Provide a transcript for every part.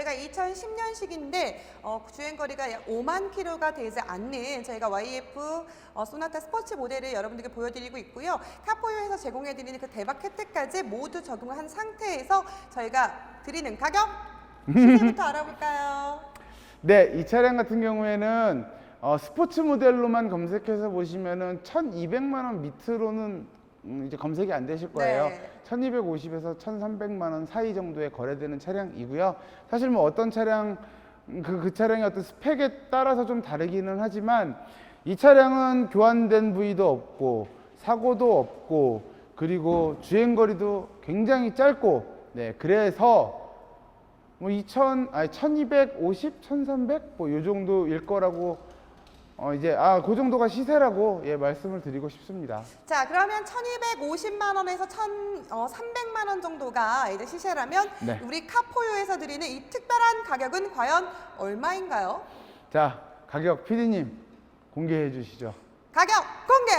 저희가 2010년식인데 어, 주행거리가 약 5만 킬로가 되지 않는 저희가 YF 어, 소나타 스포츠 모델을 여러분들께 보여드리고 있고요. 카포유에서 제공해드리는 그 대박 혜택까지 모두 적용한 상태에서 저희가 드리는 가격 시세부터 알아볼까요? 네, 이 차량 같은 경우에는 어, 스포츠 모델로만 검색해서 보시면은 1,200만 원 밑으로는 음, 이제 검색이 안 되실 거예요. 네. 1,250에서 1,300만 원 사이 정도에 거래되는 차량이고요. 사실 뭐 어떤 차량 음, 그, 그 차량의 어떤 스펙에 따라서 좀 다르기는 하지만 이 차량은 교환된 부위도 없고 사고도 없고 그리고 주행 거리도 굉장히 짧고 네 그래서 뭐 2000, 아니 1250, 1300 뭐 요 정도일 거라고 어 이제 아 그 정도가 시세라고 예 말씀을 드리고 싶습니다. 자, 그러면 1,250만 원에서 1,300만 원 정도가 이제 시세라면 네. 우리 카포유에서 드리는 이 특별한 가격은 과연 얼마인가요? 자 가격 PD님 공개해 주시죠. 가격 공개!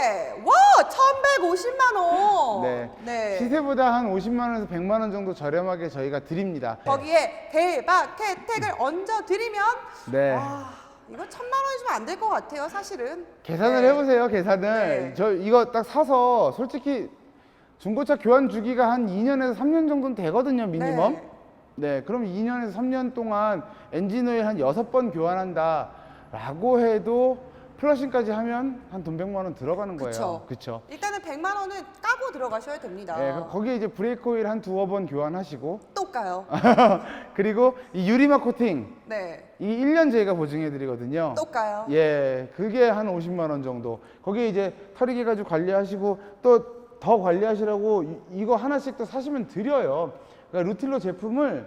와! 1,150만 원! 네. 시세보다 한 50만 원에서 100만 원 정도 저렴하게 저희가 드립니다. 거기에 대박 혜택을 얹어 드리면 네. 아, 이거 천만 원이면 안 될 것 같아요, 사실은. 계산을 네. 해보세요. 계산을 네. 저 이거 딱 사서 솔직히 중고차 교환 주기가 한 2년에서 3년 정도는 되거든요, 미니멈. 네. 네, 그럼 2년에서 3년 동안 엔진 오일 한 6번 교환한다 라고 해도 플러싱까지 하면 한 돈 100만 원 들어가는 거예요. 그쵸. 그렇죠. 일단은 100만 원은 까고 들어가셔야 됩니다. 네, 그럼 거기에 이제 브레이크 오일 한 두어 번 교환하시고 또 까요. 그리고 이 유리막 코팅 네. 이 1년 저희가 보증해 드리거든요. 또 까요. 예, 그게 한 50만 원 정도. 거기에 이제 털이기 가지고 관리하시고 또 더 관리하시라고 이- 이거 하나씩 또 사시면 드려요. 그러니까 루틸로 제품을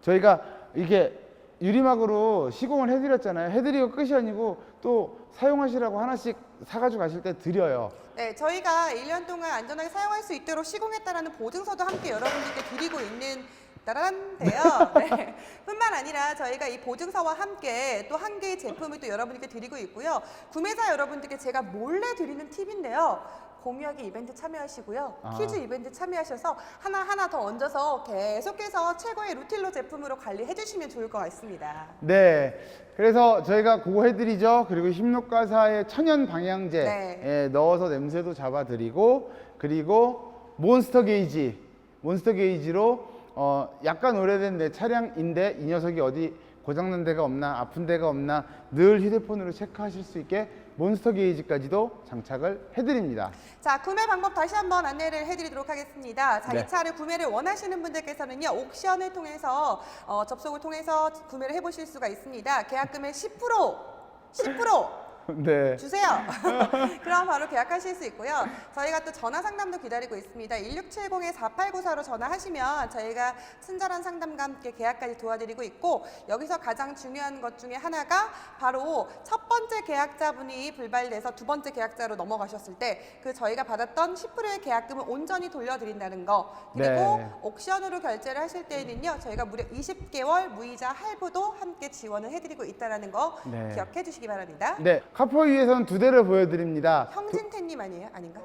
저희가 이게 유리막으로 시공을 해드렸잖아요. 해드리고 끝이 아니고 또 사용하시라고 하나씩 사가지고 가실 때 드려요. 네, 저희가 1년 동안 안전하게 사용할 수 있도록 시공했다라는 보증서도 함께 여러분들께 드리고 있는 따란데요. 네. 뿐만 아니라 저희가 이 보증서와 함께 또 한 개의 제품을 또 여러분들께 드리고 있고요. 구매자 여러분들께 제가 몰래 드리는 팁인데요. 공유하기 이벤트 참여하시고요. 아. 퀴즈 이벤트 참여하셔서 하나하나 더 얹어서 계속해서 최고의 루틸로 제품으로 관리해 주시면 좋을 것 같습니다. 네. 그래서 저희가 그거 해드리죠. 그리고 힘록가사의 천연 방향제 네. 예, 넣어서 냄새도 잡아드리고 그리고 몬스터 게이지, 몬스터 게이지로 어, 약간 오래된 내 차량인데 이 녀석이 어디 고장난 데가 없나 아픈 데가 없나 늘 휴대폰으로 체크하실 수 있게 몬스터 게이지까지도 장착을 해드립니다. 자, 구매 방법 다시 한번 안내를 해드리도록 하겠습니다. 자, 네. 이 차를 구매를 원하시는 분들께서는요, 옥션을 통해서 어, 접속을 통해서 구매를 해보실 수가 있습니다. 계약금의 10% 10% 네. 주세요. 그럼 바로 계약하실 수 있고요. 저희가 또 전화 상담도 기다리고 있습니다. 1670-4894로 전화하시면 저희가 친절한 상담과 함께 계약까지 도와드리고 있고 여기서 가장 중요한 것 중에 하나가 바로 첫 번째 계약자분이 불발돼서 두 번째 계약자로 넘어가셨을 때 그 저희가 받았던 10%의 계약금을 온전히 돌려드린다는 거 그리고 네. 옥션으로 결제를 하실 때에는요 저희가 무려 20개월 무이자 할부도 함께 지원을 해드리고 있다는 거 네. 기억해 주시기 바랍니다. 네. 카포 위에서는 두 대를 보여드립니다. 형진태님 아니에요? 아닌가?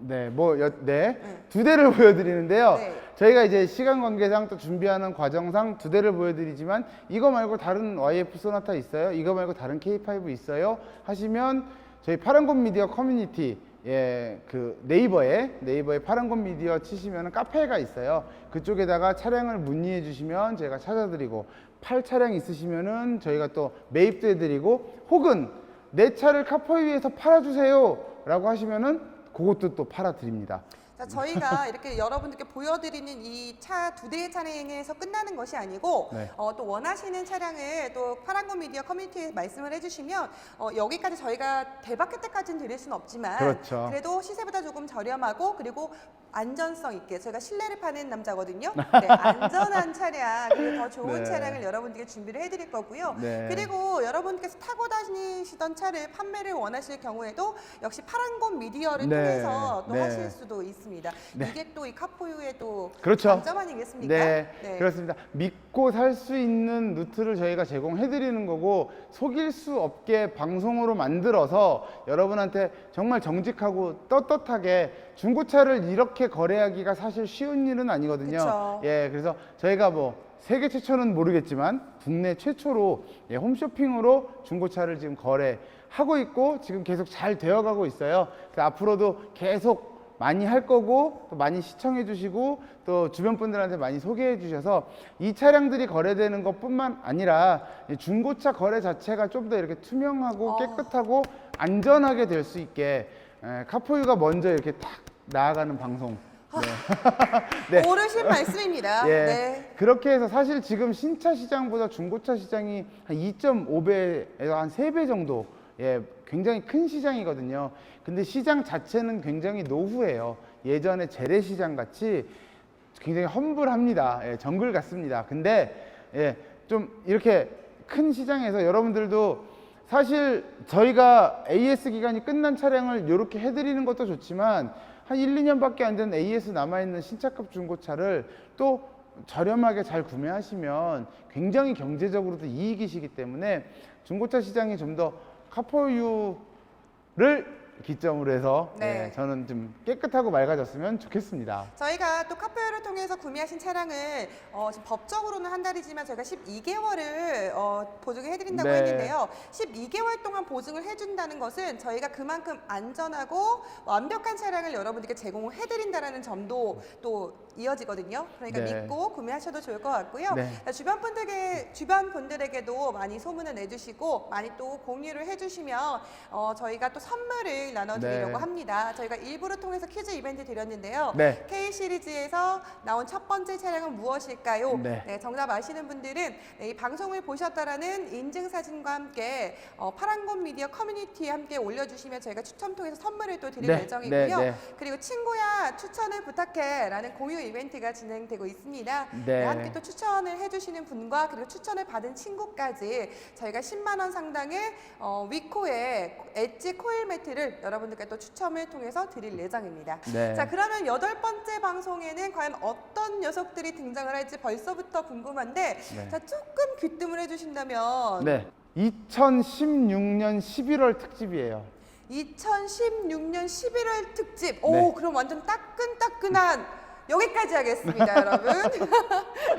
네, 뭐, 여, 네. 네. 두 대를 보여드리는데요. 네. 저희가 이제 시간 관계상 또 준비하는 과정상 두 대를 보여드리지만 이거 말고 다른 YF 소나타 있어요? 이거 말고 다른 K5 있어요? 하시면 저희 파란곤 미디어 커뮤니티 예, 그 네이버에 네이버에 파란곤 미디어 치시면 카페가 있어요. 그쪽에다가 차량을 문의해 주시면 저희가 찾아드리고 팔 차량 있으시면은 저희가 또 매입도 해드리고 혹은 내 차를 카포위에서 팔아주세요 라고 하시면은 그것도 또 팔아드립니다. 자, 저희가 이렇게 여러분들께 보여드리는 이 차 두 대의 차량에서 끝나는 것이 아니고 네. 어, 또 원하시는 차량을 또 파란곤 미디어 커뮤니티에 말씀을 해주시면 어, 여기까지 저희가 대박 혜택까지는 드릴 수는 없지만 그렇죠. 래도 시세보다 조금 저렴하고 그리고 안전성 있게 저희가 신뢰를 파는 남자거든요. 네, 안전한 차량 그리고 더 좋은 네. 차량을 여러분들께 준비를 해드릴 거고요. 네. 그리고 여러분께서 타고 다니시던 차를 판매를 원하실 경우에도 역시 파란곤 미디어를 네. 통해서 또 네. 하실 수도 있습니다. 네. 이게 또 이 카포유의 또 그렇죠. 장점 아니겠습니까? 네, 그렇습니다. 믿고 살 수 있는 루트를 저희가 제공해 드리는 거고 속일 수 없게 방송으로 만들어서 여러분한테 정말 정직하고 떳떳하게 중고차를 이렇게 거래하기가 사실 쉬운 일은 아니거든요. 그쵸. 예, 그래서 저희가 뭐 세계 최초는 모르겠지만 국내 최초로 예, 홈쇼핑으로 중고차를 지금 거래하고 있고 지금 계속 잘 되어가고 있어요. 그래서 앞으로도 계속 많이 할 거고 또 많이 시청해 주시고 또 주변 분들한테 많이 소개해 주셔서 이 차량들이 거래되는 것뿐만 아니라 이 중고차 거래 자체가 좀 더 이렇게 투명하고 어. 깨끗하고 안전하게 될 수 있게 에, 카포유가 먼저 이렇게 탁 나아가는 방송. 네. 네. 오르신 말씀입니다. 예. 네. 그렇게 해서 사실 지금 신차 시장보다 중고차 시장이 한 2.5배에서 한 3배 정도 예, 굉장히 큰 시장이거든요. 근데 시장 자체는 굉장히 노후해요. 예전에 재래시장 같이 굉장히 험불합니다. 예, 정글 같습니다. 근데 예, 좀 이렇게 큰 시장에서 여러분들도 사실 저희가 AS 기간이 끝난 차량을 이렇게 해드리는 것도 좋지만 한 1, 2년밖에 안 된 AS 남아있는 신차급 중고차를 또 저렴하게 잘 구매하시면 굉장히 경제적으로도 이익이시기 때문에 중고차 시장이 좀 더 카포유를 기점으로 해서 네. 예, 저는 좀 깨끗하고 맑아졌으면 좋겠습니다. 저희가 또 카페를 통해서 구매하신 차량을 어, 지금 법적으로는 한 달이지만 저희가 12개월을 어, 보증을 해드린다고 네. 했는데요. 12개월 동안 보증을 해준다는 것은 저희가 그만큼 안전하고 완벽한 차량을 여러분들께 제공을 해드린다는 점도 또 이어지거든요. 그러니까 네. 믿고 구매하셔도 좋을 것 같고요. 네. 주변 분들에게 주변 분들에게도 많이 소문을 내주시고 많이 또 공유를 해주시면 어, 저희가 또 선물을 나눠드리려고 네. 합니다. 저희가 일부를 통해서 퀴즈 이벤트 드렸는데요. 네. K 시리즈에서 나온 첫 번째 차량은 무엇일까요? 네. 정답 아시는 분들은 네, 이 방송을 보셨다라는 인증 사진과 함께 어, 파란곤 미디어 커뮤니티에 함께 올려주시면 저희가 추첨 통해서 선물을 또 드릴 네, 예정이고요. 네, 네. 그리고 친구야 추천을 부탁해라는 공유 이벤트가 진행되고 있습니다. 네. 함께 또 추천을 해주시는 분과 그리고 추천을 받은 친구까지 저희가 10만 원 상당의 어, 위코의 엣지 코일 매트를 여러분들께 또 추첨을 통해서 드릴 예정입니다. 네. 자 그러면 여덟 번째 방송에는 과연 어떤 녀석들이 등장을 할지 벌써부터 궁금한데 네. 자 조금 귀뜸을 해주신다면 네. 2016년 11월 특집이에요. 2016년 11월 특집 오 네. 그럼 완전 따끈따끈한 여기까지 하겠습니다 여러분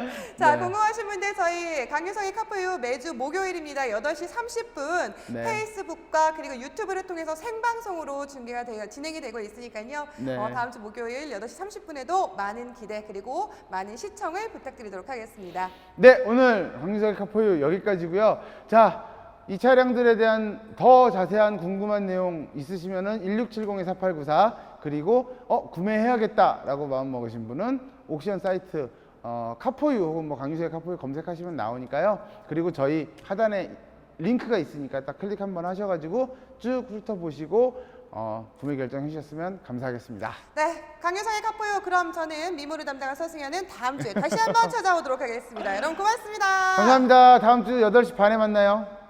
자 네. 궁금하신 분들 저희 강유성의 카푸유 매주 목요일입니다 8시 30분 네. 페이스북과 그리고 유튜브를 통해서 생방송으로 중계가 되어 진행이 되고 있으니까요 네. 어, 다음 주 목요일 8시 30분에도 많은 기대 그리고 많은 시청을 부탁드리도록 하겠습니다 네, 오늘 황유석의 카포유 여기까지고요. 자, 이 차량들에 대한 더 자세한 궁금한 내용 있으시면은 1670-4894 그리고 어 구매해야겠다라고 마음 먹으신 분은 옥션 사이트 어, 카포유 혹은 뭐 강유석의 카포유 검색하시면 나오니까요. 그리고 저희 하단에 링크가 있으니까 딱 클릭 한번 하셔가지고 쭉 훑어보시고 어, 구매 결정해 주셨으면 감사하겠습니다. 네, 강유성의 카푸유 그럼 저는 미모를 담당한 서승현은 다음 주에 다시 한번 찾아오도록 하겠습니다 여러분 고맙습니다 감사합니다. 다음 주 8시 반에 만나요.